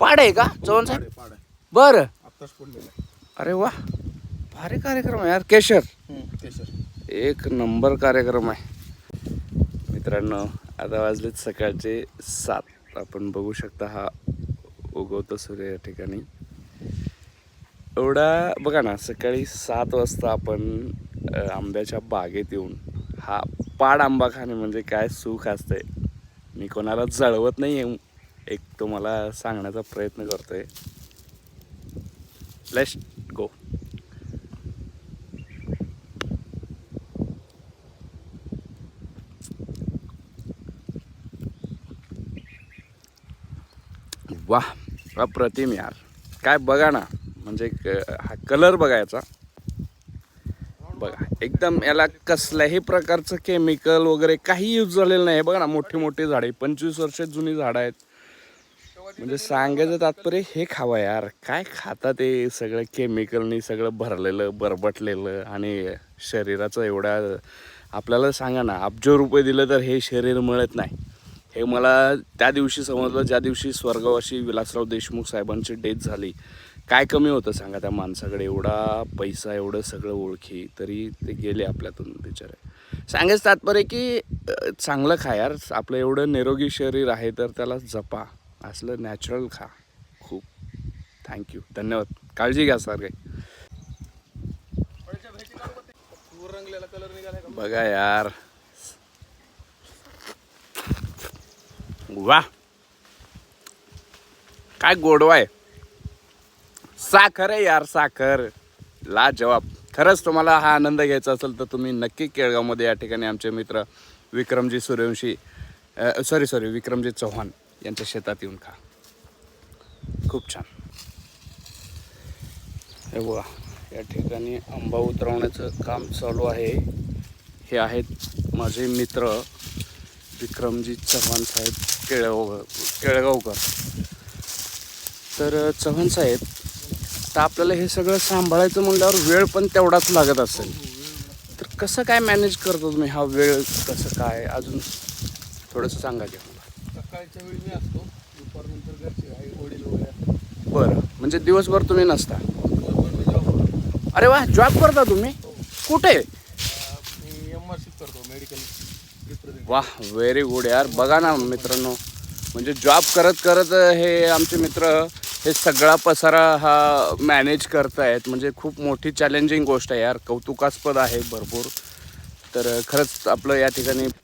पाड आहे का? चव्हाण साहेब? पाड आहे. बरं. आत्ताच पडलेला अरे वा. भारी कार्यक्रम आहे यार. केशर. एक नंबर कार्यक्रम आहे. मित्रांनो आता वाजलेत सकाळचे सात. आपण बघू शकता हा उगवतो सूर्य या ठिकाणी. एवढा बघा ना सकाळी सात वाजता आपण अ, आंब्याच्या बागेत येऊन हा पाड आंबा खाणे म्हणजे काय सुख असतंय. मी कोणाला जळवत नाही आहे एक तुम्हाला सांगण्याचा प्रयत्न करतोय. लेस्ट गो वा अप्रतिम यार. काय बघा ना म्हणजे हा कलर बघायचा बघा एकदम याला कसल्याही प्रकारचं केमिकल वगैरे काही यूज झालेलं नाही. बघा ना मोठी मोठी झाडे पंचवीस वर्ष जुनी झाडं आहेत. म्हणजे सांगायचं तात्पर्य हे खावा यार. काय खाता ते सगळं केमिकलनी सगळं भरलेलं बरबटलेलं आणि शरीराचं एवढा आपल्याला सांगा ना अब्जो रुपये दिलं तर हे शरीर मिळत नाही. हे मला त्या दिवशी समजलं ज्या दिवशी स्वर्गवाशी विलासराव देशमुख साहेबांची डेथ झाली काय कमी होतं सांगा त्या माणसाकडे? एवढा पैसा एवढं सगळं ओळखी तरी ते गेले आपल्यातून बिचारे. सांगायचं तात्पर्य की चांगलं खा यार. आपलं एवढं निरोगी शरीर आहे तर त्याला जपा. असलं नॅचरल खा. खूप. थँक्यू धन्यवाद. काळजी घ्या सर काही. बघा यार. वा काय गोडवा आहे. साखर आहे यार साखर. ला जवाब खरंच तुम्हाला हा आनंद घ्यायचा असेल तर तुम्ही नक्की केळगावमध्ये या ठिकाणी आमचे मित्र विक्रमजी सूर्यवंशी सॉरी सॉरी विक्रमजी चव्हाण. यांच्या शेतात येऊन खा. खूप छान. हे बघा या ठिकाणी आंबा उतरवण्याचं काम चालू आहे. हे आहेत माझे मित्र विक्रमजी चव्हाण साहेब केळगाव केळगावकर. तर चव्हाण साहेब आता आपल्याला हे सगळं सांभाळायचं म्हटल्यावर वेळ पण तेवढाच लागत असेल. तर कसं काय मॅनेज करतो तुम्ही? हा वेळ कसं काय? अजून थोडंसं सांगा घ्या सकाळच्या वेळी मी असतो. दुपारनंतर घरचे आई वडील वगैरे असतात. बरं. म्हणजे दिवसभर तुम्ही नसता? दिवसभर मी जॉब करतो. अरे वा जॉब करता तुम्ही? कुठे? अं, मी एम आर करतो मेडिकल वा व्हेरी गुड यार. बघा ना मित्रांनो. म्हणजे जॉब करत करत हे आमचे मित्र हे सगळा पसारा हा मॅनेज करतायत. म्हणजे खूप मोठी चॅलेंजिंग गोष्ट आहे यार. कौतुकास्पद आहे भरपूर. तर खरंच आपलं या ठिकाणी